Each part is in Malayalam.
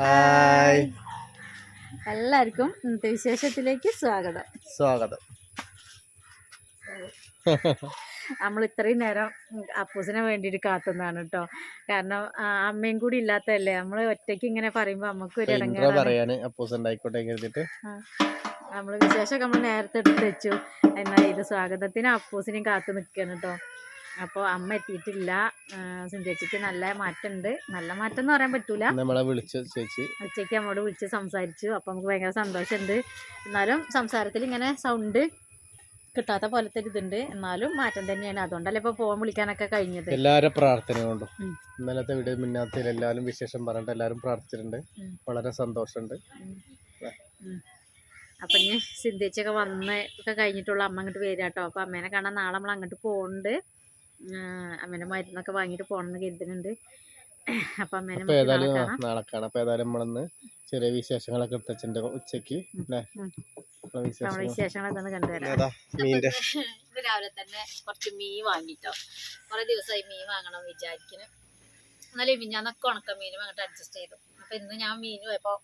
ഹായ് എല്ലാവർക്കും ഇന്നത്തെ വിശേഷത്തിലേക്ക് സ്വാഗതം. സ്വാഗതം. നമ്മൾ ഇത്രയും നേരം അപ്പൂസിനെ വേണ്ടിയിട്ട് കാത്തുന്നതാണ് കേട്ടോ. കാരണം അമ്മയും കൂടി ഇല്ലാത്തതല്ലേ? നമ്മൾ ഒറ്റയ്ക്ക് ഇങ്ങനെ പറയുമ്പോൾ നമുക്ക് ഒരു അപ്പൂസ് നമ്മൾ വിശേഷമൊക്കെ നമ്മൾ നേരത്തെ എടുത്ത് വെച്ചു. എന്നാൽ ഇത് സ്വാഗതത്തിന് അപ്പൂസിനെയും കാത്തു നിൽക്കുകയാണ് കേട്ടോ. അപ്പോൾ അമ്മ എത്തിയിട്ടില്ല. സിന്ധേച്ചിക്ക് നല്ല മാറ്റമുണ്ട് നല്ല മാറ്റം എന്ന് പറയാൻ പറ്റൂല. നമ്മളെ വിളിച്ചു ചേച്ചി. ഉച്ചയ്ക്ക് നമ്മോട് വിളിച്ച് സംസാരിച്ചു. അപ്പോൾ നമുക്ക് ഭയങ്കര സന്തോഷമുണ്ട് എന്നാലും സംസാരത്തിൽ ഇങ്ങനെ സൗണ്ട് കിട്ടാത്ത പോലത്തെ ഇതുണ്ട്. എന്നാലും മാറ്റം തന്നെയാണ്. അതുകൊണ്ടല്ലേ ഇപ്പൊ ഫോൺ വിളിക്കാനൊക്കെ കഴിഞ്ഞത്. എല്ലാവരും പ്രാർത്ഥന കൊണ്ടും. ഇന്നലത്തെ വീഡിയോ മിന്നാത്തിൽ എല്ലാവരും വിശേഷം പറഞ്ഞിട്ട് എല്ലാവരും പ്രാർത്ഥിച്ചിട്ടുണ്ട്. വളരെ സന്തോഷമുണ്ട്. അപ്പം ഇനി സിന്ധിച്ചൊക്കെ വന്ന് ഒക്കെ കഴിഞ്ഞിട്ടുള്ള അമ്മ അങ്ങോട്ട് വരാട്ടോ അപ്പൊ അമ്മേനെ കാണാൻ നാളെ നമ്മൾ അങ്ങോട്ട് പോകുന്നുണ്ട് അമ്മേന്റെ മരുന്നൊക്കെ വാങ്ങിയിട്ട് പോകണമെന്ന് കരുതുന്നുണ്ട്. അപ്പം അമ്മേനെ ഏതായാലും നാളെ കാണാം. അപ്പൊ ഏതായാലും നമ്മളൊന്ന് ചെറിയ വിശേഷങ്ങളൊക്കെ എടുത്തുണ്ട് ഉച്ചയ്ക്ക് അല്ലേ? ഉം. നമ്മളെ നമ്മളെ വിശേഷങ്ങൾ. വിശേഷങ്ങളൊക്കെ കണ്ടുവരാം മീന്റെ. രാവിലെ തന്നെ കുറച്ച് മീൻ വാങ്ങിട്ടോ. കുറെ ദിവസമായി മീൻ വാങ്ങണം വിചാരിക്കണം എന്നാലും മിഞ്ഞാന്നൊക്കെ ഉണക്ക മീനും അങ്ങോട്ട് അഡ്ജസ്റ്റ് ചെയ്തു. അപ്പൊ ഇന്ന് ഞാൻ മീൻ പോയപ്പോ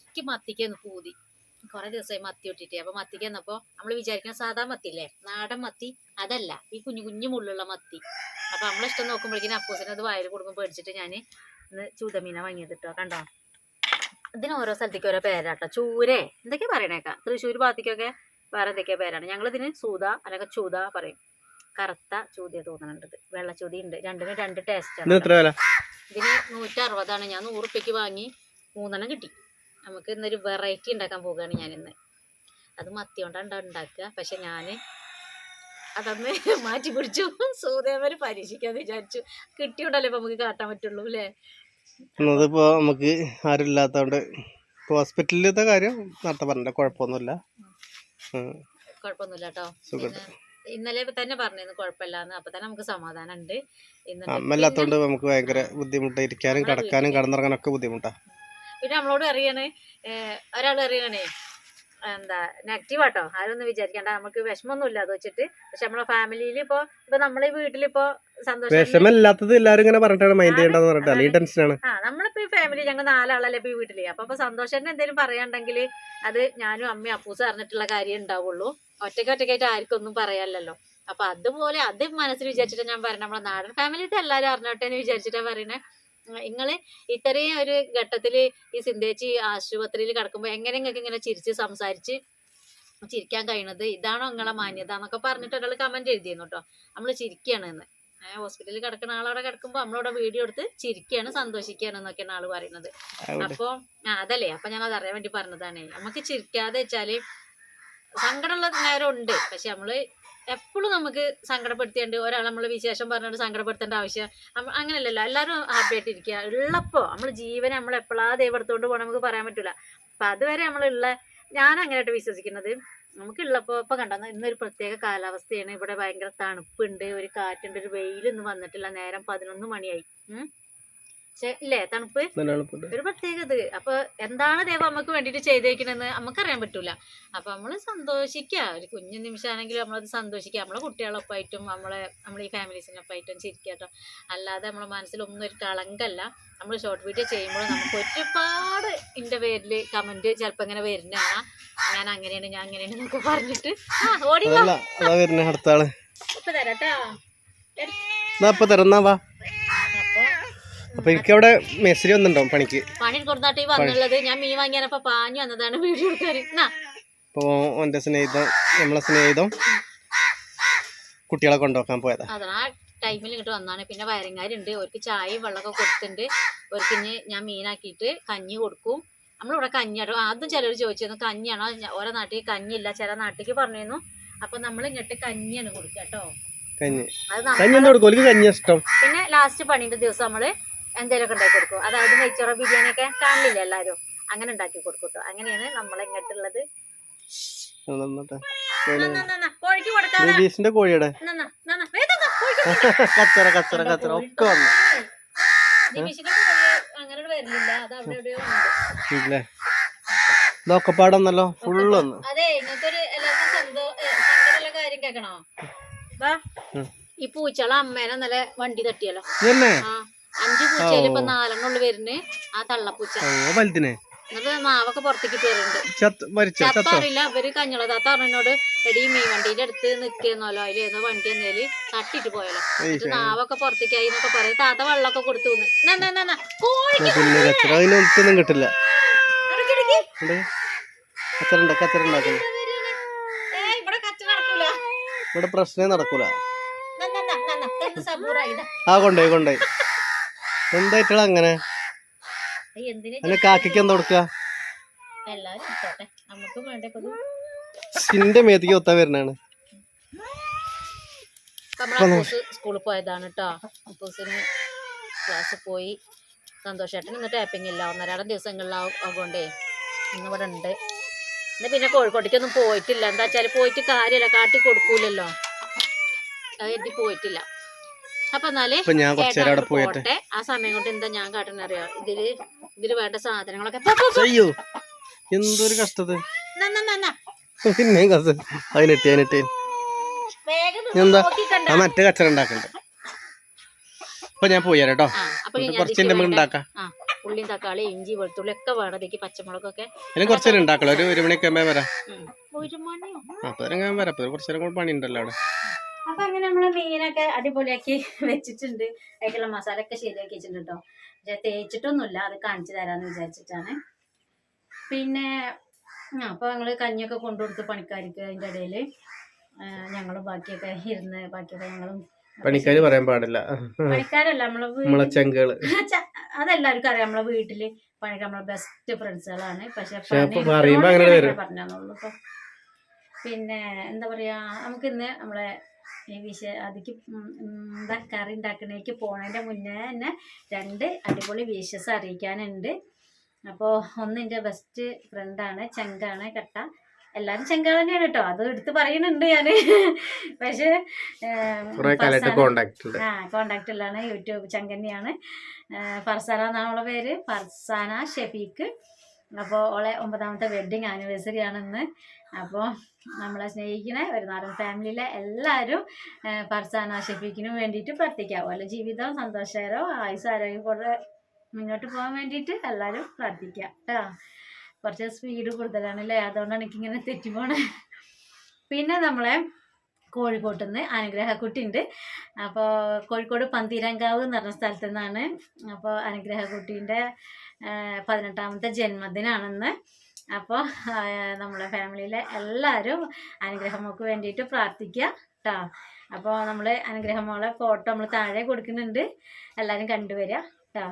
എനിക്ക് മത്തിക്കൊന്ന് പൂതി. കുറെ ദിവസമായി മത്തി ഇട്ടിട്ട് അപ്പൊ മത്തിക്ക് വന്നപ്പോ നമ്മൾ വിചാരിക്കുന്ന സാധാ മത്തി അല്ലേ നാടൻ മത്തി. അതല്ല ഈ കുഞ്ഞു കുഞ്ഞു മുള്ളുള്ള മത്തി. അപ്പൊ നമ്മളെ ഇഷ്ടം നോക്കുമ്പോഴേക്കും അപ്പൂസിന് അത് വയറ് കൊടുക്കുമ്പോൾ പേടിച്ചിട്ട് ഞാൻ ഇന്ന് ചൂതമീന വാങ്ങിയത് കേട്ടോ കണ്ടോ? ഇതിന് ഓരോ സ്ഥലത്തേക്ക് ഓരോ പേരാട്ടോ. ചൂരെ. എന്തൊക്കെ പറയണേക്കാം? തൃശ്ശൂർ ഭാഗത്തേക്കൊക്കെ വേറെ എന്തൊക്കെയാ പേരാണ്. ഞങ്ങളിതിന് സൂത അല്ലെങ്കിൽ ചൂത പറയും. കറുത്ത ചൂതിയ തോന്നണത്. വെള്ളച്ചൂതി ഉണ്ട് രണ്ടിനും രണ്ട് ടേസ്റ്റ് ടേസ്റ്റാണ് ഇതിന് നൂറ്ററുപതാണ്. ഞാൻ നൂറ് ഉറുപ്പ്യക്ക് വാങ്ങി. മൂന്നെണ്ണം കിട്ടി. നമുക്ക് ഇന്നൊരു വെറൈറ്റി ഉണ്ടാക്കാൻ പോകുകയാണ് ഞാനിന്ന്. അത് മത്തി കൊണ്ടാണ് ഉണ്ടാക്കുക. പക്ഷെ ഞാൻ അതന്ന് മാറ്റി പിടിച്ചു. സൂതേമര് പരീക്ഷിക്കാന്ന് വിചാരിച്ചു. കിട്ടിയോണ്ടല്ലേ ഇപ്പൊ നമുക്ക് കാട്ടാൻ പറ്റുള്ളൂ അല്ലേ അതിപ്പോ നമുക്ക് ആരും ഇല്ലാത്തതുകൊണ്ട് ഹോസ്പിറ്റലിലത്തെ കാര്യം നേരത്തെ പറഞ്ഞില്ല. കുഴപ്പമൊന്നുമില്ല. കുഴപ്പമൊന്നുമില്ല കേട്ടോ ഇന്നലെ തന്നെ പറഞ്ഞിരുന്നു കുഴപ്പമില്ലാന്ന്. അപ്പൊ തന്നെ നമുക്ക് സമാധാനം ഉണ്ട്. ഇന്ന് അമ്മ ഇല്ലാത്തതുകൊണ്ട് നമുക്ക് ഭയങ്കര ബുദ്ധിമുട്ടാണ് ഇരിക്കാനും കിടക്കാനും കടന്നിറങ്ങാനൊക്കെ ബുദ്ധിമുട്ടാ. പിന്നെ നമ്മളോട് അറിയണേ ഒരാൾ അറിയണേ എന്താ നെഗറ്റീവ് ആട്ടോ. ആരൊന്നും വിചാരിക്കണ്ട. നമുക്ക് വിഷമമൊന്നുമില്ല അത് വെച്ചിട്ട്. പക്ഷെ നമ്മളെ ഫാമിലിയിൽ ഇപ്പൊ ഇപ്പൊ നമ്മളെ വീട്ടിലിപ്പോ സന്തോഷം വിഷമില്ലാത്തത് എല്ലാരും ഇങ്ങനെ പറഞ്ഞിട്ടാണ് മൈൻഡ് ചെയ്യേണ്ടതെന്ന് പറഞ്ഞിട്ട്. അല്ലെങ്കിൽ ടെൻഷനാണ് ആ നമ്മളിപ്പോ ഈ ഫാമിലി ഞങ്ങൾ നാലാളല്ലേ ഇപ്പൊ ഈ വീട്ടിൽ. അപ്പൊ അപ്പൊ സന്തോഷം എന്തെങ്കിലും പറയാണ്ടെങ്കിൽ അത് ഞാനും അമ്മയും അപ്പൂസ് അറിഞ്ഞിട്ടുള്ള കാര്യം ഉണ്ടാവുള്ളൂ. ഒറ്റയ്ക്ക് ഒറ്റയ്ക്കായിട്ട് ആർക്കും ഒന്നും പറയാനല്ലോ അപ്പൊ അതുപോലെ അത് മനസ്സിൽ വിചാരിച്ചിട്ട് ഞാൻ പറഞ്ഞ നമ്മളെ നാടൻ ഫാമിലിത്തെ എല്ലാരും അറിഞ്ഞോട്ടെ എന്ന് വിചാരിച്ചിട്ടാണ് പറയണേ നിങ്ങൾ ഇത്രയും ഒരു ഘട്ടത്തിൽ ഈ സിന്ധേച്ചി ആശുപത്രിയിൽ കിടക്കുമ്പോൾ എങ്ങനെ നിങ്ങൾക്ക് ഇങ്ങനെ ചിരിച്ച് സംസാരിച്ച് ചിരിക്കാൻ കഴിയണത്? ഇതാണോ നിങ്ങളെ മാന്യത എന്നൊക്കെ പറഞ്ഞിട്ട് ഒരാൾ കമന്റ് എഴുതിയിരുന്നു കേട്ടോ നമ്മൾ ചിരിക്കുകയാണ് എന്ന് ഹോസ്പിറ്റലിൽ കിടക്കുന്ന ആളവിടെ കിടക്കുമ്പോൾ നമ്മളവിടെ വീഡിയോ എടുത്ത് ചിരിക്കുകയാണ് സന്തോഷിക്കുകയാണ് എന്നൊക്കെയാണ് ആൾ പറയുന്നത്. അപ്പൊ ആ അതല്ലേ. അപ്പൊ ഞാൻ അത് അറിയാൻ വേണ്ടി പറഞ്ഞതാണ്. നമുക്ക് ചിരിക്കാതെ വെച്ചാൽ സങ്കടമുള്ള നേരം ഉണ്ട് പക്ഷെ നമ്മൾ എപ്പോഴും നമുക്ക് സങ്കടപ്പെടുത്തിയുണ്ട് ഒരാൾ നമ്മളെ വിശേഷം പറഞ്ഞുകൊണ്ട് സങ്കടപ്പെടുത്തേണ്ട ആവശ്യം. അങ്ങനെയല്ലല്ലോ എല്ലാവരും ഹാപ്പി ആയിട്ട് ഇരിക്കുക ഉള്ളപ്പോൾ നമ്മൾ ജീവനെ നമ്മൾ എപ്പോഴാ ദൈവത്തോണ്ട് പോകണം നമുക്ക് പറയാൻ പറ്റില്ല അപ്പം അതുവരെ നമ്മളുള്ള ഞാൻ അങ്ങനെയായിട്ട് വിശ്വസിക്കുന്നത്. നമുക്ക് ഉള്ളപ്പോൾ ഇപ്പം കണ്ടോ ഇന്നൊരു പ്രത്യേക കാലാവസ്ഥയാണ്. ഇവിടെ ഭയങ്കര തണുപ്പുണ്ട് ഒരു കാറ്റുണ്ട് ഒരു വെയിലൊന്നും വന്നിട്ടില്ല. നേരം പതിനൊന്ന് മണിയായി. ഇല്ലേ? തണുപ്പ്? ഒരു പ്രത്യേകത. അപ്പൊ എന്താണ് ദൈവം നമുക്ക് വേണ്ടിട്ട് ചെയ്തേക്കണെന്ന് നമുക്ക് അറിയാൻ പറ്റൂല. അപ്പൊ നമ്മൾ സന്തോഷിക്കുക ഒരു കുഞ്ഞു നിമിഷമാണെങ്കിലും നമ്മളത് സന്തോഷിക്കുക നമ്മളെ കുട്ടികളൊപ്പമായിട്ടും നമ്മളെ നമ്മളെ ഈ ഫാമിലീസിനൊപ്പമായിട്ടും ചിരിക്കാട്ടോ കേട്ടോ അല്ലാതെ നമ്മളെ മനസ്സിൽ ഒന്നും ഒരു കളങ്കല്ല. നമ്മൾ ഷോർട്ട് വീഡിയോ ചെയ്യുമ്പോൾ നമുക്ക് ഒരുപാട് എന്റെ പേരിൽ കമന്റ് ചിലപ്പോൾ ഇങ്ങനെ വരുന്നതാണ് ഞാൻ അങ്ങനെയാണ് ഞാൻ അങ്ങനെയാണ് എന്നൊക്കെ പറഞ്ഞിട്ട്. ആ ഓടി ഇപ്പൊ തരാം വാ. അപ്പൊ അപ്പൊ എനിക്ക് അവിടെ മെസ്സേജ് വന്നിട്ടുണ്ടോ പണിക്ക് പണി കൊടുത്താട്ട് ഈ വന്നുള്ളത്. ഞാൻ മീൻ വാങ്ങിയാനപ്പോ പാഞ്ഞു വന്നതാണ് വീഡിയോ എടുക്കാൻ. എന്റെ സ്നേഹിതം നമ്മളെ സ്നേഹിതം കുട്ടികളെ കൊണ്ടുപോക്കാൻ പോയതാ. ടൈമിൽ ഇങ്ങോട്ട് വന്നാണ്. പിന്നെ വയറിങ്ങാരുണ്ട് അവർക്ക് ചായയും വെള്ളമൊക്കെ കൊടുത്തിട്ടുണ്ട് അവർക്ക് ഇനി ഞാൻ മീനാക്കിയിട്ട് കഞ്ഞി കൊടുക്കും. നമ്മളിവിടെ കഞ്ഞിയാട്ടോ ആദ്യം ചിലർ ചോദിച്ചിരുന്നു കഞ്ഞിയാണോ? ഓരോ നാട്ടിൽ കഞ്ഞിയില്ല. ചില നാട്ടിലേക്ക് പറഞ്ഞിരുന്നു. അപ്പൊ നമ്മൾ ഇങ്ങോട്ട് കഞ്ഞിയാണ് കൊടുക്കുക കേട്ടോ കഞ്ഞി. അത് കഞ്ഞി കൊടുക്കും? കഞ്ഞി ഇഷ്ടം. പിന്നെ ലാസ്റ്റ് പണിയുടെ ദിവസം നമ്മൾ എന്തെങ്കിലുമൊക്കെ ഉണ്ടാക്കി കൊടുക്കും. അതായത് നെയ്ച്ചോറ ബിരിയാണി ഒക്കെ കാണില്ല എല്ലാവരും അങ്ങനെ ഉണ്ടാക്കി കൊടുക്കും കേട്ടോ അങ്ങനെയാണ് നമ്മളെ ഇങ്ങോട്ടുള്ളത്. കോഴിക്ക് കൊടുക്കാതെ കോഴിയുടെ കച്ചറ കച്ചറ കച്ചറ. ഒക്കെ വന്നു. ഇതൊക്കെ പാടന്നല്ലോ? ഫുള്ള് ഈ പൂച്ചള അമ്മേനെ നല്ല വണ്ടി തട്ടിയല്ലോ. അഞ്ചു പൂച്ചയിൽ ഇപ്പൊ നാലെണ്ണുള്ളു വരുന്നേ? ആ തള്ളപ്പൂച്ച. വലുതിനെ. നാവൊക്കെ പുറത്തേക്ക് കയറുന്നുണ്ട് ചത്തറിയില്ല അവർ കഞ്ഞള താത്ത പറഞ്ഞോട് എടി മീൻ വണ്ടിന്റെ അടുത്ത് നിക്കുന്നല്ലോ. അതിൽ ഏതോ വണ്ടി എന്നേൽ തട്ടിട്ട് പോയല്ലോ. എന്നിട്ട് നാവൊക്കെ പുറത്തേക്കായി എന്നൊക്കെ പറയും. താത്ത വെള്ളമൊക്കെ കൊടുത്തു എന്ന്. ന്നാ, ന്നാ, ന്നാ, ന്നാ. കോഴിക്ക് പിന്നെ കച്ചറ. അതിനൊന്നും കിട്ടില്ല. ഇവിടെ പ്രശ്നേ നടക്കൂല. ആ കൊണ്ടോയി കൊണ്ടോയി എന്തായിട്ടുള്ള അങ്ങനെ? അല്ല കാക്കയ്ക്ക് എന്താ കൊടുക്കുക? സിന്റെ മേത്തേക്ക് ഒത്താൻ വരുന്നതാണ്. സ്കൂളിൽ പോയതാണ് കേട്ടോ അപ്പൂസിന് ക്ലാസ്സിൽ പോയി. സന്തോഷേട്ടൻ ഇന്ന് ടാപ്പിംഗ് ഇല്ല. ഒന്നരാടം ദിവസങ്ങളിലാകൊണ്ടേ ഇന്ന് ഇവിടെ ഉണ്ട്. ഇന്ന് പിന്നെ കോഴിക്കോട്ടേക്കൊന്നും പോയിട്ടില്ല. എന്താ വെച്ചാൽ പോയിട്ട് കാര്യമില്ല. കാട്ടി കൊടുക്കൂലല്ലോ. അത് എത്തി പോയിട്ടില്ല. അപ്പൊ എന്നാൽ ഞാൻ അവിടെ പോയിട്ട് ആ സമയം കൊണ്ട് എന്താ ഞാൻ കാട്ടുന്ന അറിയോ? ഇതിൽ ഇതിൽ വേണ്ട സാധനങ്ങളൊക്കെ. അയ്യോ എന്തൊരു കഷ്ടത്. ന്നാ, ന്നാ, ന്നാ, ന്നാ. പിന്നെ കസ അതിനെട്ടി അതിനെട്ടി വേഗം എന്താ? ആ മറ്റേ കച്ചറ ഉണ്ടാക്കണ്ട. അപ്പൊ ഞാൻ പോയി കേട്ടോ. കുറച്ച് ഉണ്ടാക്കാം. ഉള്ളിയും തക്കാളി ഇഞ്ചി വെളുത്തുള്ളി ഒക്കെ വേണം ഇതിക്ക് പച്ചമുളകൊക്കെ. അതിന് കുറച്ചേരം ഉണ്ടാക്കണം ഒരു ഒരു മണിയൊക്കെ വരാം. ഉം. ഒരു മണിയോ അപ്പൊ ഞാൻ വരാം. അപ്പൊ കുറച്ച് നേരം കൂടെ പണി ഉണ്ടല്ലോ അവിടെ. അപ്പൊ അങ്ങനെ നമ്മൾ മീനൊക്കെ അടിപൊളിയാക്കി വെച്ചിട്ടുണ്ട്. അതിലുള്ള മസാല ഒക്കെ ശരിയാക്കി വെച്ചിട്ടുണ്ട് കേട്ടോ പക്ഷെ തേച്ചിട്ടൊന്നുമില്ല. അത് കാണിച്ചു തരാന്ന് വിചാരിച്ചിട്ടാണ്. പിന്നെ അപ്പൊ ഞങ്ങൾ കഞ്ഞിയൊക്കെ കൊണ്ടുകൊടുത്ത് പണിക്കാർക്ക് അതിന്റെ ഇടയിൽ. ഞങ്ങൾ ബാക്കിയൊക്കെ ഇരുന്ന് ബാക്കിയൊക്കെ ഞങ്ങളും പണിക്കാര് പറയാൻ പാടില്ല. പണിക്കാരല്ല നമ്മളെ ചെങ്കൾ. അതെല്ലാവർക്കും അറിയാം. നമ്മളെ വീട്ടിൽ പണിക്കാർ നമ്മളെ ബെസ്റ്റ് ഫ്രണ്ട്സുകളാണ് പക്ഷെ പറഞ്ഞു അപ്പൊ പറയുമ്പോ അങ്ങനെ പറഞ്ഞോളൂ പിന്നെ എന്താ പറയാ നമുക്ക് ഇന്ന് നമ്മളെ ഈ വിഷ അതിക്ക് എന്താ കറി ഉണ്ടാക്കണേക്ക് പോണതിന്റെ മുന്നേ തന്നെ രണ്ട് അടിപൊളി വിഷസ് അറിയിക്കാനുണ്ട്. അപ്പോൾ ഒന്ന് എന്റെ ബെസ്റ്റ് ഫ്രണ്ടാണ് ചെങ്കാണ് കട്ട. എല്ലാരും ചെങ്കാൾ തന്നെയാണ് കേട്ടോ അത് എടുത്ത് പറയുന്നുണ്ട് ഞാൻ. പക്ഷെ ആ കോണ്ടാക്റ്റിലാണ് യൂട്യൂബ് ചെങ്കന്നെയാണ്. ഫർസാന എന്നാണുള്ള പേര്. ഫർസാന ഷെഫീക്ക് അപ്പോൾ ഓളെ ഒമ്പതാമത്തെ വെഡ്ഡിങ് ആനിവേഴ്സറി ആണെന്ന് അപ്പോൾ നമ്മളെ സ്നേഹിക്കുന്ന ഒരു നാടൻ ഫാമിലിയിലെ എല്ലാവരും ഫർസാന ഷെഫീക്കിനും വേണ്ടിയിട്ട് പ്രാർത്ഥിക്കാം അതുപോലെ ജീവിതം സന്തോഷകരവും ആയുസ് ആരോഗ്യം കൂടെ മുന്നോട്ട് പോകാൻ വേണ്ടിയിട്ട് എല്ലാവരും പ്രാർത്ഥിക്കാം കേട്ടോ കുറച്ച് സ്പീഡ് കൂടുതലാണ് അല്ലേ അതുകൊണ്ടാണ് എനിക്കിങ്ങനെ തെറ്റിപ്പോണേ പിന്നെ നമ്മളെ കോഴിക്കോട്ട് നിന്ന് അനുഗ്രഹക്കുട്ടി ഉണ്ട് അപ്പോൾ കോഴിക്കോട് പന്തീരങ്കാവ് എന്ന് പറഞ്ഞ സ്ഥലത്തു നിന്നാണ് അപ്പോൾ അനുഗ്രഹക്കുട്ടീന്റെ പതിനെട്ടാമത്തെ ജന്മദിനാണെന്ന്. അപ്പോൾ നമ്മുടെ ഫാമിലിയിലെ എല്ലാവരും അനുഗ്രഹമോൾക്ക് വേണ്ടിയിട്ട് പ്രാർത്ഥിക്കുക കേട്ടോ അപ്പോൾ നമ്മൾ അനുഗ്രഹമോളെ ഫോട്ടോ നമ്മൾ താഴെ കൊടുക്കുന്നുണ്ട്. എല്ലാവരും കണ്ടുവരിക കേട്ടോ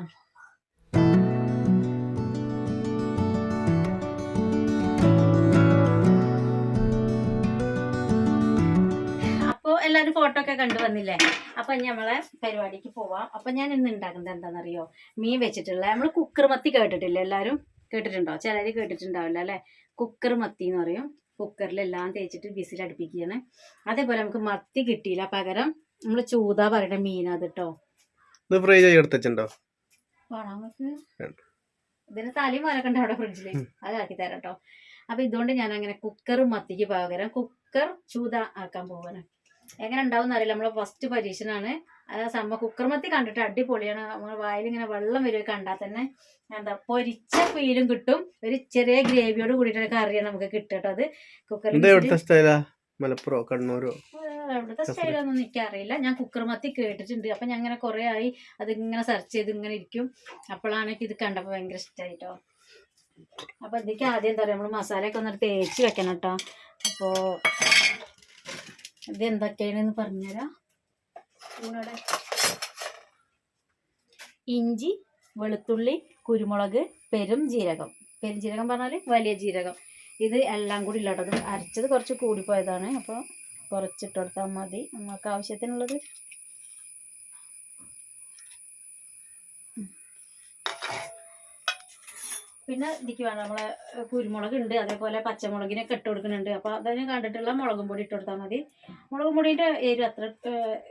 എല്ലാവരും ഫോട്ടോ ഒക്കെ കണ്ടു വന്നില്ലേ? അപ്പം നമ്മളെ പരിപാടിക്ക് പോവാം. അപ്പം ഞാൻ ഇന്ന് ഉണ്ടാക്കുന്നത് എന്താണെന്നറിയോ? മീൻ വെച്ചിട്ടുള്ള നമ്മൾ കുക്കർ മത്തി കേട്ടിട്ടില്ലേ എല്ലാവരും കേട്ടിട്ടുണ്ടോ? ചിലർ കേട്ടിട്ടുണ്ടാവില്ല അല്ലേ? കുക്കർ മത്തി എന്ന് പറയും. കുക്കറിലെല്ലാം തേച്ചിട്ട് വിസിലടുപ്പിക്കുകയാണ് അതേപോലെ നമുക്ക് മത്തി കിട്ടിയില്ല. പകരം നമ്മൾ ചൂത പറയുന്ന മീനത് കേട്ടോ ഇത് ഫ്രൈ ചെയ്ത് എടുത്തുണ്ടോ വേണോ നമുക്ക്? വേണ്ട. ഇതിന് തലയും വരക്കണ്ട അവിടെ ഫ്രിഡ്ജിൽ. അതാക്കി തരാം കേട്ടോ അപ്പൊ ഇതുകൊണ്ട് ഞാൻ അങ്ങനെ കുക്കർ മത്തിക്ക് പകരം കുക്കർ ചൂത ആക്കാൻ പോവാണ്. എങ്ങനെ ഉണ്ടാവും അറിയില്ല നമ്മളെ ഫസ്റ്റ് പരീക്ഷണാണ് അത് സംഭവം കുക്കർമത്തി കണ്ടിട്ട് അടിപൊളിയാണ്. നമ്മൾ വായിൽ ഇങ്ങനെ വെള്ളം വരുക കണ്ടാൽ തന്നെ എന്താ പൊരിച്ച ഫീലും കിട്ടും. ഒരു ചെറിയ ഗ്രേവിയോട് കൂടിയിട്ട് കറിയാണ് നമുക്ക് കിട്ടട്ടോ അത്. കുക്കറിൽ മലപ്പുറോ കണ്ണൂരോ? എവിടുത്തെ സ്റ്റൈലൊന്നും എനിക്കറിയില്ല. ഞാൻ കുക്കർമത്തി കേട്ടിട്ടുണ്ട്. അപ്പൊ ഞാൻ ഇങ്ങനെ കുറെ ആയി അതിങ്ങനെ സെർച്ച് ചെയ്ത് ഇങ്ങനെ ഇരിക്കും. അപ്പോഴാണ് ഇത് കണ്ടപ്പോൾ ഭയങ്കര ഇഷ്ടമായിട്ടോ അപ്പൊ ഇതിക്ക് ആദ്യം എന്താ പറയുക നമ്മൾ മസാലയൊക്കെ ഒന്ന് തേച്ച് വെക്കണം കേട്ടോ അപ്പോ ഇത് എന്തൊക്കെയാണെന്ന് പറഞ്ഞുതരാം. ഇഞ്ചി വെളുത്തുള്ളി കുരുമുളക് പെരും ജീരകം. പെരും ജീരകം പറഞ്ഞാൽ വലിയ ജീരകം. ഇത് എല്ലാം കൂടി ഇല്ലാട്ടത് അരച്ചത് കുറച്ച് കൂടിപ്പോയതാണ്. അപ്പോൾ കുറച്ചിട്ട് കൊടുത്താൽ മതി. നമുക്ക് ആവശ്യത്തിനുള്ളത് പിന്നെ ഇതിക്ക് വേണം. നമ്മളെ കുരുമുളക് ഉണ്ട് അതേപോലെ പച്ചമുളകിനൊക്കെ ഇട്ട് കൊടുക്കുന്നുണ്ട്. അപ്പോൾ അതിന് കണ്ടിട്ടുള്ള മുളകും പൊടി ഇട്ട് കൊടുത്താൽ മതി. മുളകും പൊടിന്റെ എരിവ് അത്ര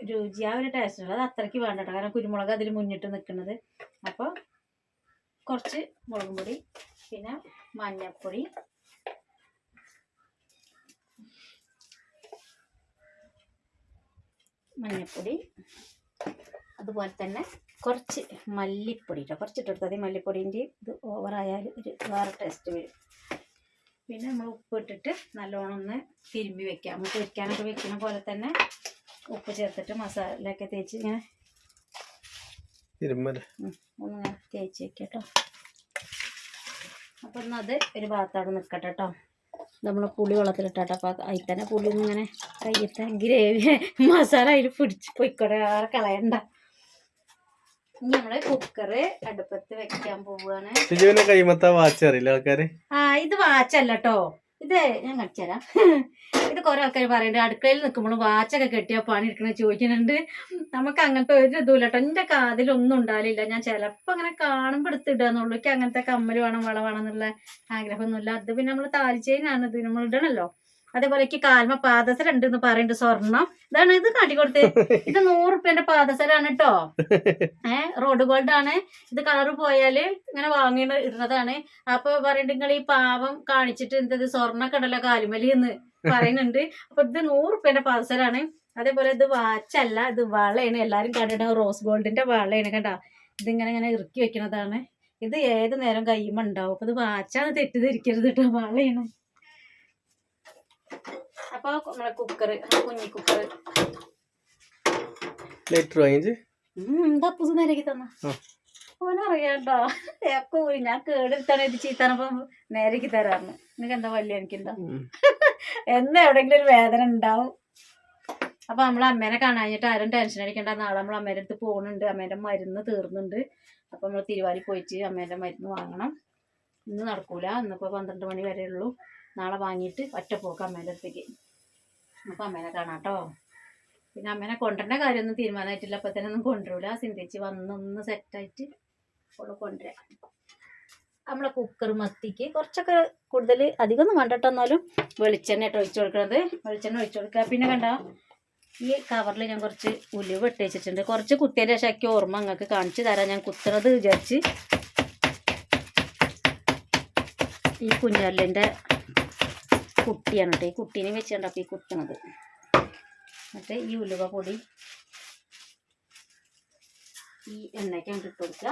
രുചി ആ ഒരു ടേസ്റ്റ് ഉണ്ട് അത് അത്രയ്ക്ക് വേണ്ട കാരണം കുരുമുളക് അതിൽ മുന്നിട്ട് നിൽക്കുന്നത് അപ്പോൾ കുറച്ച് മുളകും പൊടി പിന്നെ മഞ്ഞപ്പൊടി. മഞ്ഞപ്പൊടി. അതുപോലെ തന്നെ കുറച്ച് മല്ലിപ്പൊടി കേട്ടോ കുറച്ച് ഇട്ടെടുത്താൽ മതി. മല്ലിപ്പൊടിന്റെ ഇത് ഓവറായാൽ ഒരു വേറെ ടേസ്റ്റ് വരും. പിന്നെ നമ്മൾ ഉപ്പ് ഇട്ടിട്ട് നല്ലോണം ഒന്ന് തിരുമ്പി വെക്കാം. നമുക്ക് പൊരിക്കാനൊക്കെ വെക്കുന്ന പോലെ തന്നെ ഉപ്പ് ചേർത്തിട്ട് മസാലയൊക്കെ തേച്ച് ഇങ്ങനെ ഒന്ന് തേച്ച് വെക്കാം കേട്ടോ അപ്പം എന്നാൽ അത് ഒരു ഭാഗത്താണ് നിൽക്കട്ടെ കേട്ടോ നമ്മൾ പുളി വെള്ളത്തിലിട്ടാട്ടോ അപ്പം അതിൽ തന്നെ പുളി ഇങ്ങനെ കയ്യത്തെ ഗ്രേവി മസാല അതിൽ പിടിച്ച് പൊയ്ക്കോടെ വേറെ കളയണ്ട. ഇനി കുക്കറ് അടുപ്പത്ത് വെക്കാൻ പോവുകയാണ് സിജുവിനെ കൈമത്ത വാച്ച് അറിയില്ല ആൾക്കാര്? ആ ഇത് വാച്ചല്ല കേട്ടോ ഇത് ഞാൻ കാണിച്ചുതരാം ഇത് കുറെ ആൾക്കാർ പറയുന്നുണ്ട് അടുക്കളയിൽ നിൽക്കുമ്പോഴും വാച്ചൊക്കെ കെട്ടിയാ പണി എടുക്കണ ചോദിക്കുന്നുണ്ട്. നമുക്ക് അങ്ങനത്തെ ഒരു ഇതുമില്ല കേട്ടോ എന്റെ കാതിലൊന്നും ഉണ്ടാവില്ല ഞാൻ ചിലപ്പോൾ അങ്ങനെ കാണുമ്പോൾ എടുത്തിടുകയെന്നുള്ളൂ എനിക്ക് അങ്ങനത്തെ കമ്മൽ വേണം വള വേണം എന്നുള്ള ആഗ്രഹമൊന്നുമില്ല. അത് പിന്നെ നമ്മൾ താലിച്ചേനാണ് ഇത്. നമ്മൾ ഇടണല്ലോ. അതേപോലെ എനിക്ക് കാൽമ പാദസര ഉണ്ട് എന്ന് പറയുന്നുണ്ട് സ്വർണം ഇതാണ് ഇത് കാട്ടിക്കൊടുത്ത്. ഇത് നൂറ് റുപ്യന്റെ പാദസരാണ് കേട്ടോ ഏഹ് റോഡ് ഗോൾഡ് ആണ്. ഇത് കളറ് പോയാൽ ഇങ്ങനെ വാങ്ങി ഇടുന്നതാണ്. അപ്പൊ പറയുന്നുണ്ട് നിങ്ങൾ ഈ പാവം കാണിച്ചിട്ട് എന്തത് സ്വർണ കടല കാലുമലി എന്ന് പറയുന്നുണ്ട് അപ്പൊ ഇത് നൂറ് റുപ്യന്റെ പാദസരാണ് അതേപോലെ ഇത് വാച്ചല്ല ഇത് വളയാണ്. എല്ലാരും കണ്ടിട്ട് റോസ് ഗോൾഡിന്റെ വളയാണ് കണ്ട? ഇതിങ്ങനെ ഇങ്ങനെ ഇറുക്കി വെക്കണതാണ്. ഇത് ഏത് നേരം കയ്യുമ്പോ ഉണ്ടാവും. അപ്പൊ ഇത് വാച്ചാണ് തെറ്റിദ്ധരിക്കരുത് കേട്ടോ വളയാണ്. അപ്പൊ നമ്മളെ കുക്കർ കുഞ്ഞി കുക്കർ ലെറ്റർ വാങ്ങിച്ച് എന്താ പുതു നേരേക്ക് തന്ന? ഓനറിയാണ്ടോ ഒക്കെ ഊരി ഞാൻ കേടെടുത്താണ് ഇത് ചീത്താനപ്പം നേരേക്ക് തരാറുണ്ട് നിനക്ക് എന്താ വലിയ എനിക്കുണ്ടോ. എന്ന് എവിടെയെങ്കിലും ഒരു വേദന ഉണ്ടാവും. അപ്പൊ നമ്മളെ അമ്മേനെ കാണാഞ്ഞിട്ട് ആരും ടെൻഷൻ അടിക്കണ്ട. നാളെ നമ്മൾ അമ്മേന്റെ അടുത്ത് പോകുന്നുണ്ട് അമ്മേന്റെ മരുന്ന് തീർന്നുണ്ട്. അപ്പൊ നമ്മൾ തിരുവാലി പോയിട്ട് അമ്മേന്റെ മരുന്ന് വാങ്ങണം. ഇന്ന് നടക്കൂല. ഇന്നിപ്പോ പന്ത്രണ്ട് മണി വരെ ഉള്ളൂ നാളെ വാങ്ങിയിട്ട് ഒറ്റ പോക്ക് അമ്മേന്റെ അടുത്തേക്ക്. അപ്പൊ അമ്മേനെ കാണാം കേട്ടോ പിന്നെ അമ്മേനെ കൊണ്ടുവരേണ്ട കാര്യമൊന്നും തീരുമാനമായിട്ടില്ല. അപ്പൊ തന്നെ ഒന്നും കൊണ്ടുവരൂല. സിന്ധിച്ച് വന്നൊന്ന് സെറ്റായിട്ട് അവൾ കൊണ്ടുവരാം. നമ്മളെ കുക്കർ മത്തിക്ക് കുറച്ചൊക്കെ കൂടുതൽ അധികമൊന്നും ഒന്നും എന്നാലും വെളിച്ചെണ്ണ ഇട്ട് ഒഴിച്ചു കൊടുക്കണത്. വെളിച്ചെണ്ണ ഒഴിച്ചു കൊടുക്കുക പിന്നെ കണ്ട ഈ കവറിൽ ഞാൻ കുറച്ച് ഉലുവ ഇട്ട് വെച്ചിട്ടുണ്ട്. കുറച്ച് കുത്തിയതിന്റെ ശേഷം ഓർമ്മ നിങ്ങൾക്ക് കാണിച്ചു തരാം ഞാൻ കുത്തണത് വിചാരിച്ച്. ഈ കുഞ്ഞല്ലിന്റെ കുട്ടിയാണ് കേട്ടോ. ഈ കുട്ടീനെ വെച്ചിട്ടുണ്ട് അപ്പോൾ ഈ കുത്തണത്. എന്നിട്ട് ഈ ഉലുവ പൊടി ഈ എണ്ണയ്ക്ക് അങ്ങോട്ട് ഇട്ട് കൊടുക്കുക.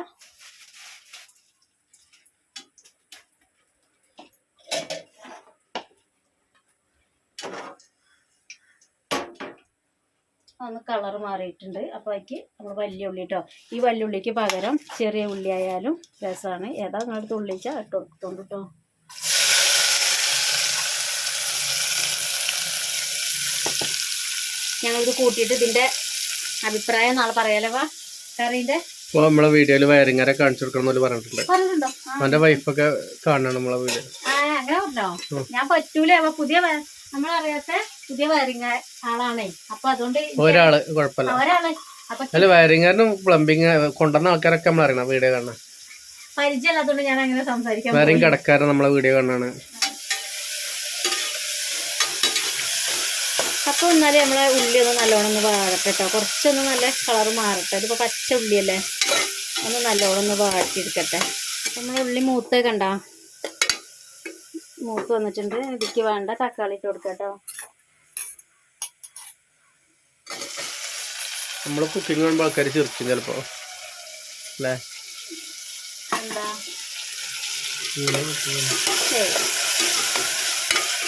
ഒന്ന് കളർ മാറിയിട്ടുണ്ട്. അപ്പോൾ അതിക്ക് നമ്മൾ വലിയ ഉള്ളി കേട്ടോ ഈ വലിയ ഉള്ളിക്ക് പകരം ചെറിയ ഉള്ളി ആയാലും രസമാണ് ഏതാ നിങ്ങളുടെ ഉള്ളിച്ചാൽ ഇട്ട് കൊടുത്തോണ്ട് കേട്ടോ ഞങ്ങളിത് കൂട്ടിയിട്ട് ഇതിന്റെ അഭിപ്രായം നാളെ പറയാലോ. അപ്പൊ നമ്മളെ വീഡിയോയിൽ വയറിങ്ങാരെ കാണിച്ചു കൊടുക്കണം എന്ന് പറഞ്ഞിട്ടുണ്ട്. പറഞ്ഞിട്ടുണ്ടോ? അവന്റെ വൈഫൊക്കെ കാണണം നമ്മളെ വീഡിയോ. ആ, അങ്ങനെ പറഞ്ഞോ? ഞാൻ പറ്റൂല. അപ്പൊ പുതിയ നമ്മളറിയാത്ത പുതിയ വയറിങ് ആളാണേ. അപ്പൊ അതുകൊണ്ട് ഒരാൾ കുഴപ്പമില്ല. ഒരാൾ. അപ്പൊ അല്ല വയറിങ്ങാരനും പ്ലംബിങ് കൊണ്ടുവന്ന ആൾക്കാരൊക്കെ നമ്മൾ അറിയണം വീഡിയോ കാണാൻ. പരിചയമില്ലാത്തോണ്ട് ഞാൻ അങ്ങനെ സംസാരിക്കാം വയറിങ് കടക്കാരൻ നമ്മളെ വീഡിയോ കാണാണ് അപ്പൊ എന്നാലും നമ്മളെ ഉള്ളി ഒന്ന് നല്ലോണം ഒന്ന് വാഴട്ടെ കേട്ടോ കുറച്ചൊന്ന് നല്ല കളർ മാറട്ടെ. ഇതിപ്പോൾ പച്ച ഉള്ളിയല്ലേ? ഒന്ന് നല്ലോണം ഒന്ന് വാട്ടിയെടുക്കട്ടെ. അപ്പം നമ്മൾ ഉള്ളി മൂത്ത് കണ്ട? മൂത്ത് വന്നിട്ടുണ്ട്. ഇതിക്ക് വേണ്ട തക്കാളി ഇട്ട് കൊടുക്കട്ടോ. നമ്മൾ കുക്കിംഗ് കാണുമ്പോൾ ആൾക്കാർ ചിരിക്കും ചിലപ്പോ. അല്ലേ? എന്താ? ശരി.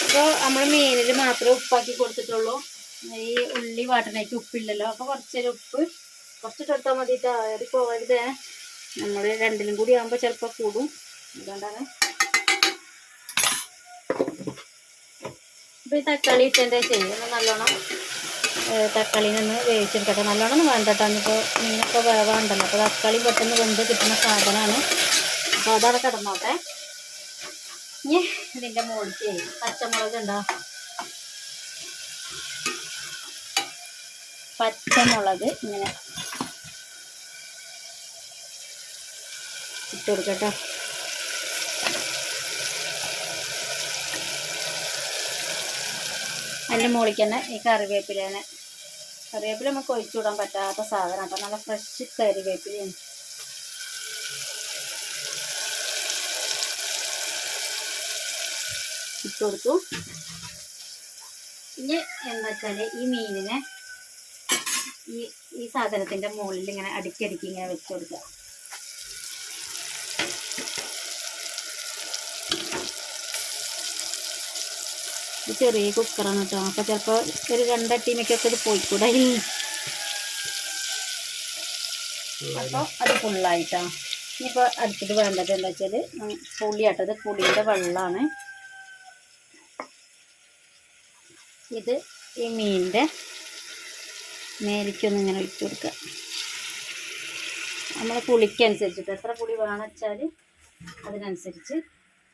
അപ്പോൾ നമ്മൾ മീനിൽ മാത്രമേ ഉപ്പാക്കി കൊടുത്തിട്ടുള്ളൂ. ഈ ഉള്ളി വാട്ടണേക്ക് ഉപ്പില്ലല്ലോ. അപ്പോൾ കുറച്ചൊരു ഉപ്പ് കുറച്ചിട്ട് എടുത്താൽ മതി ഏറി പോകരുത്. നമ്മൾ രണ്ടിലും കൂടി ആകുമ്പോൾ ചിലപ്പോൾ കൂടും. അതുകൊണ്ടാണ്. അപ്പോൾ ഈ തക്കാളി ഇട്ടതിന്റെ ചെയ്യുന്നത് നല്ലോണം തക്കാളി നിന്ന് വേവിച്ചെടുക്കട്ടെ. നല്ലോണം വേണ്ട കേട്ടോ എന്നിപ്പോൾ മീനൊക്കെ വേവാണ്ടല്ലോ. അപ്പോൾ തക്കാളി പെട്ടെന്ന് വെന്ത് കിട്ടുന്ന സാധനമാണ് അപ്പോൾ അതവിടെ കിടന്നോട്ടെ. ഇനി ഇതിന്റെ മുകളിലേക്ക് പച്ചമുളക് ഉണ്ടോ പച്ചമുളക് ഇങ്ങനെ ഇട്ട് കൊടുക്കട്ടോ. അതിന്റെ മുകളിലേക്ക് തന്നെ ഈ കറിവേപ്പിലേനെ. കറിവേപ്പില നമുക്ക് ഒഴിച്ചു വിടാൻ പറ്റാത്ത സാധനം. അപ്പം നല്ല ഫ്രഷ് കറിവേപ്പിലയാണ്. ഇട്ട് കൊടുത്തു. ഇനി എന്താ വെച്ചാൽ ഈ മീനിനെ ഈ ഈ സാധനത്തിന്റെ മുകളിൽ ഇങ്ങനെ അടുക്കി അടുക്കി ഇങ്ങനെ വെച്ച് കൊടുക്കുക ഇത് ചെറിയ കുക്കറാണ് കേട്ടോ. അപ്പൊ ചിലപ്പോ ഒരു രണ്ടട്ടീമയ്ക്കൊക്കെ ഇത് പോയിക്കൂടെ അപ്പോൾ അത് ഫുള്ളായിട്ടാ ഇനിയിപ്പോൾ അടുത്തത് വേണ്ടത് എന്താ വെച്ചാൽ പുളിയാട്ടത് പുളിയുടെ വെള്ളമാണ് ഇത് ഈ മീനിന്റെ മേലിക്കൊന്ന് ഇങ്ങനെ ഇട്ട് കൊടുക്കുക. നമ്മൾ പുളിക്കനുസരിച്ചിട്ട് എത്ര പുളി വേണം വെച്ചാൽ അതിനനുസരിച്ച്.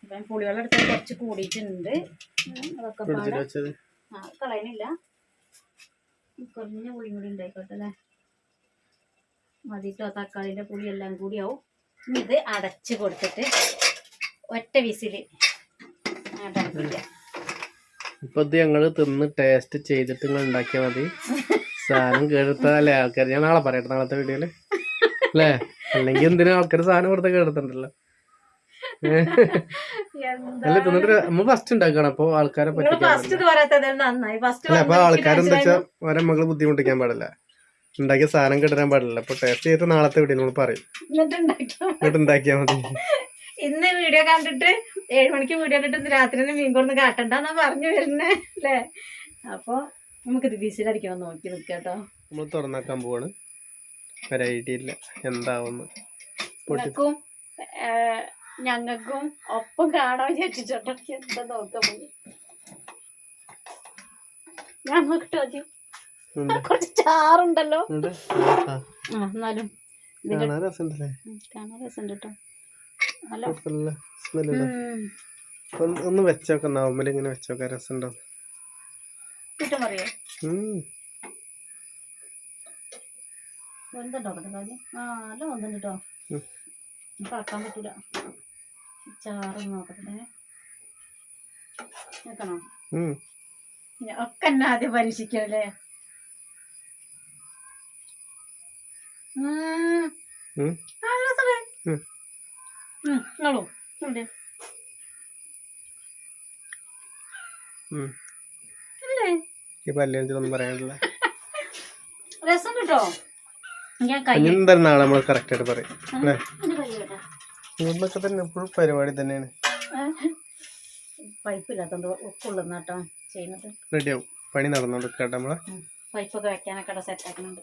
ഇപ്പം പുളിവെള്ളം എടുത്താൽ കുറച്ച് കൂടിയിട്ടുണ്ട്. അതൊക്കെ ആ കളയണില്ല. കുറഞ്ഞ പുളിയും കൂടി ഉണ്ടായിക്കോട്ടെ അല്ലേ? മതിട്ടോ തക്കാളിന്റെ പുളി എല്ലാം കൂടി ആവും. ഇനി ഇത് അടച്ച് കൊടുത്തിട്ട് ഒറ്റ വിസിൽ അടപ്പിക്കാം ഇപ്പൊ ഇത് ഞങ്ങൾ തിന്ന് ടേസ്റ്റ് ചെയ്തിട്ട് നിങ്ങൾ ഉണ്ടാക്കിയാൽ മതി. സാധനം കേടുത്താലേ ആൾക്കാർ ഞാൻ നാളെ പറയട്ടെ നാളത്തെ വീഡിയോയിൽ അല്ലേ? അല്ലെങ്കിൽ എന്തിനാ ആൾക്കാർ സാധനം വെറുതെ കേടുത്തുണ്ടല്ലോ? അല്ല തിന്നിട്ട് നമ്മൾ ഫസ്റ്റ് ഉണ്ടാക്കണം അപ്പൊ ആൾക്കാരെ പറ്റില്ല അപ്പൊ ആൾക്കാരെന്താ വെച്ചാൽ ഓരോ മകൾ ബുദ്ധിമുട്ടിക്കാൻ പാടില്ല. ഉണ്ടാക്കിയ സാധനം കിട്ടാൻ പാടില്ല. അപ്പൊ ടേസ്റ്റ് ചെയ്ത് നാളത്തെ വീഡിയോ നമ്മൾ പറയും. എന്നിട്ട് ഉണ്ടാക്കിയോ എന്നിട്ട് ഉണ്ടാക്കിയാൽ മതി. ഇന്ന് വീഡിയോ കണ്ടിട്ട് ഏഴ് മണിക്ക് വീഡിയോ കണ്ടിട്ട് രാത്രി തന്നെ മീൻ കൊണ്ടു കാട്ടണ്ടെന്നാ പറഞ്ഞു വരുന്നേ അല്ലേ? അപ്പൊ നമുക്ക് വിസിലടിക്കണം നോക്കി നിൽക്കാട്ടോ നമ്മൾ തുറന്നാക്കാൻ പോവാണ്. ഒരു ഐഡിയ ഇല്ല. എന്താവുന്നു. നിനക്കും ഞങ്ങൾക്കും ഒപ്പം കാണാൻ വിചാരിച്ചിട്ടോ എന്താ നോക്കാൻ പോയി ഞാൻ നോക്കട്ടെ കുറച്ച് ചാറുണ്ടല്ലോ. എന്നാലും കാണാൻ രസമുണ്ട് കേട്ടോ. കുഴപ്പമില്ല സ്മെല്ലില്ല ഒന്ന് വെച്ചോക്ക വെച്ചോക്കാം ഇങ്ങനെ വെച്ചോക്ക രസമുണ്ടാവും. വെന്തുണ്ടോ ആ നല്ല വന്നിട്ടുണ്ട് കേട്ടോ. കളക്കാൻ പറ്റൂല. ചാറ് നോക്കട്ടെ. ഞാൻ ഒക്കെ എന്നെ ആദ്യം പരീക്ഷിക്കല്ലേ ഉം. ഉം, ഉണ്ട്. രസം കിട്ടോ? നമ്മൾ കറക്റ്റ് ആയിട്ട് പറയും. അല്ലേ എന്റെ കൈ കേട്ടാ ഇവിടുന്നൊക്കെ തന്നെ എപ്പോഴും പരിപാടി തന്നെയാണ്. പൈപ്പില്ലാത്തോണ്ട് ഉപ്പുള്ളുന്ന ചെയ്യുന്നത്. റെഡിയാവും. പണി നടന്നോണ്ടിരിക്കട്ടെ നമ്മളെ. പൈപ്പൊക്കെ വെക്കാനൊക്കെ സെറ്റ് ആക്കുന്നുണ്ട്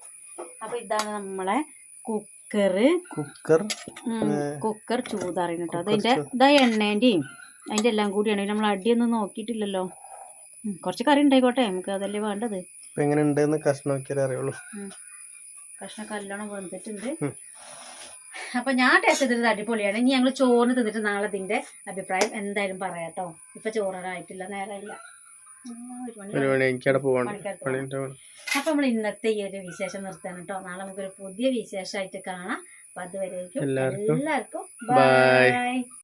അപ്പൊ ഇതാണ് നമ്മളെ കുക്കറ് കുക്കർ കുക്കർ ചൂതാറിന് കേട്ടോ അതിന്റെ ഇതാ എണ്ണേന്റെയും അതിന്റെ എല്ലാം കൂടിയാണ്. നമ്മൾ അടിയൊന്നും നോക്കിയിട്ടില്ലല്ലോ. കുറച്ച് കറി ഉണ്ടായിക്കോട്ടെ. നമുക്ക് അതല്ലേ വേണ്ടത്. എങ്ങനെ ഉണ്ടെന്ന് കഷ്ണം നോക്കിയാലേ അറിയുള്ളൂ. കഷ്ണം കല്ലോണം വന്നിട്ടുണ്ട്. അപ്പൊ ഞാൻ ടേസ്റ്റ് ചെയ്തിട്ട് അടിപൊളിയാണ്. ഇനി ഞങ്ങൾ ചോറിന് തിന്നിട്ട് നാളെ ഇതിന്റെ അഭിപ്രായം എന്തായാലും പറയാട്ടോ. ഇപ്പൊ ചോറായിട്ടില്ല നേരമില്ല ഒരു മണി എനിക്കവിടെ പോകണം. അപ്പൊ നമ്മൾ ഇന്നത്തെ ഈ ഒരു വിശേഷം നിർത്തണം കേട്ടോ. നാളെ നമുക്കൊരു പുതിയ വിശേഷമായിട്ട് കാണാം. അപ്പൊ അതുവരേക്കും എല്ലാവർക്കും എല്ലാവർക്കും ബൈ